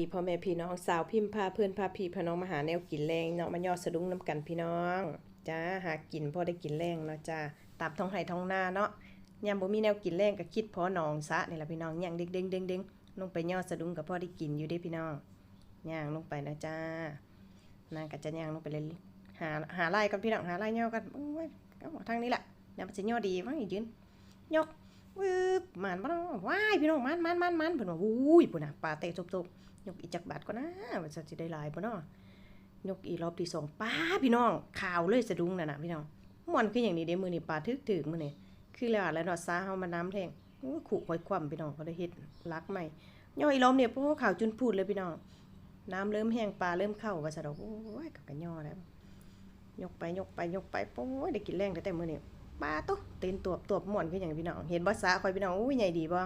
ดีพ่อแม่พี่น้องสาวพิมพ์พาเพื่อนพาพี่พน้องมาหาแนวกินแรงเนาะมายอดสะดุ้งน้ำกันพี่น้องจ้าหากินพอได้กินแรงเนาะจ้าตามท้องไห้ท้องนาเนาะยามบ่มีแนวกินแรงก็คิดพอหนองซะนี่ล่ะพี่น้องย่างเด้งเด้งเด้งเด้งลงไปยอดสะดุ้งกับพ่อได้กินอยู่เด้พี่น้องย่างลงไปนะจ้านางก็จะย่างลงไปเลยหาหาไล่กันพี่น้องหาไล่ย่อกันโอ้ยทางนี้แหละเดี๋ยมันสิย่อดีมั้งยืนยกวืบมานบ่เนาว้ายพี่น้องมันมันมันมันเพิ่นว่าอุ้ยพุ่นน่ะปลาเตะจบๆ ยกอีจักบาทก็นะว่าจะได้ลายบ่เนาะยกอีรอบที่สองป้าพี่น้องข่าวเลยสะดุ้งน่ะนะพี่น้องม่วนคืออย่างนี้เด้มือนี้ปลาทึกถึกมือนี้คือแล้วแล้วเนาะซาเฮามาน้ำแทงขู่หอยคว่ำพี่น้องเขาได้เฮ็ดลักใหม่ย่อยอีรอบเนี่ยโอ้ข่าวจุนพูดเลยพี่น้องน้ำเริ่มแห้งปลาเริ่มเข้าว่าซะดอกโอ้ยกับกันย่อแล้วยกไปยกไปยกไปโอ้ยได้กินแรงแต่แต่มื้อนี้ปลาตุ๊เต็นตัวตัวม่วนคือหยังพี่น้องเห็นบ่ซาคอยพี่น้องอุ้ยใหญ่ดีบ่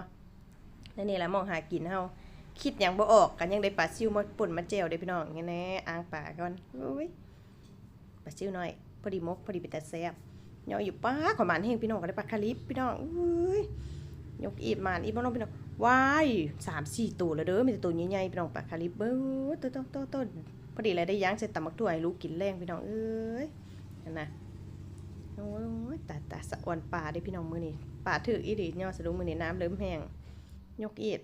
นั่นนี่แหละมองหากินเฮา คิดหยังบ่ออกกันยังได้ปลาซิวมาป่นมาแจ่วได้พี่น้องงั้นแน่อ่างปลาก่อนอุ้ยปลาซิวหน้อยพอดีมกพอดีเป็นตาแซ่บย่ออยู่ป้าขอหมานเฮงพี่น้องก็ได้ปลาคาลิปพี่น้องอุ้ยยกอีบหมานอีบน้องพี่น้องว้าย3-4ตัวแล้วเด้อมีแต่ตัวใหญ่ๆพี่น้องปลาคาลิปเบ้อตัวๆๆพอดีเลยได้ย่างใส่ตำบักถั่วให้ลูกกินแรงพี่น้องเอ้ยนั่นน่ะโอ้ยตาตาสะอ่อนปลาได้พี่น้องมือนี้ปลาถึกอีหลีย่อสะดุ้งมือนี้น้ำเริ่มแห้งยกอีบ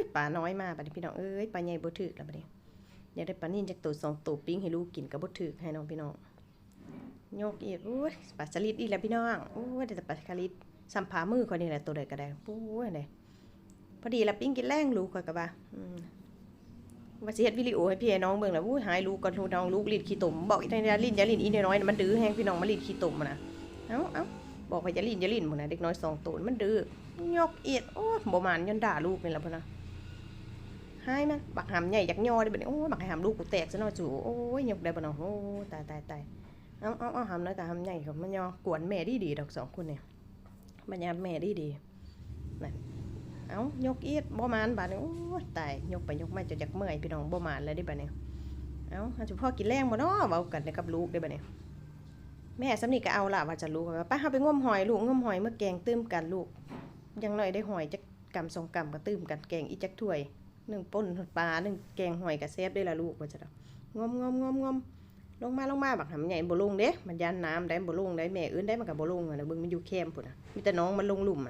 ยปลาน้อยมาบัดนี้พี่น้องเอ้ยปลาใหญ่บ่ถึกแล้วบัดนี้อยากได้ปลานิ่นจักตัวสองตัวปิ้งให้ลูกกินก็บ่ถึกให้น้องพี่น้องโยกอีกโอ้ยปลาสลิดอีกแล้วพี่น้องโอ้ยได้แต่ปลาสลิดสัมผามือคนนี้แหละตัวใดก็ได้โอ้ยนี่พอดีละปิ้งกินแรงลูกข่อยก็ว่าว่าสิเฮ็ดวิดีโอให้พี่ให้น้องเบิ่งแล้วอู้ยหายลูกก่อนลูกน้องลูกลิ้นขี้ตุ่มบอกอีนายลิ้นยาลิ้นอีน้อยมันดื้อแฮงพี่น้องมันลิ้นขี้ตุ่มนะเอ้าเอ้าบอกว่าอย่าลิ้นยาลิ้นหมื้อน่ะเด็กน้อยสองตัวมันดื้อยกเอียดโอ้บ่มานยันด่าลูกนี่แหละพุ่นน่ะ ให้มันบักหำใหญ่ยักย่อได้บัดนี้โอ้ยบักหำลูกกูแตกซะหน่อยจูโอ้ยยกได้บ่เนาะโอ้ยตายตายตายเอาเอาเอาหำน้อยกับหำใหญ่กับมันย่อกวนแม่ดีดีดอกสองคนเนี่ยมันยามแม่ดีดีนั่นเอายกเอียดบ่มานบาดนี้โอ้ยตายยกไปยกมาจนอยากเมื่อยพี่น้องบ่มานแล้วได้บัดนี้เอาหาจุพ่อกินแรงบ่เนาะเว้ากันกับลูกได้บัดนี้แม่สำนีก็เอาละว่าจะรู้ว่าป้าเฮาไปงมหอยลูกงมหอยเมื่อแกงตื้มกันลูกยังหน่อยได้หอยจักกำสองกำก็ตื้มกันแกงอีจักถ้วย หนึ่งป่นปลาหนึ่งแกงหอยกับเซฟได้ละลูกว่าจะดอกงมงมงมงมลงมาลงมาบักหำใหญ่บ่ลงเด้มันยันน้ำได้บ่ลงได้แม่อื่นได้มันกับ่ลงอะนะเบิ่งมันอยู่แคมพุ่นอะมีแต่น้องมันลงหลุมอะ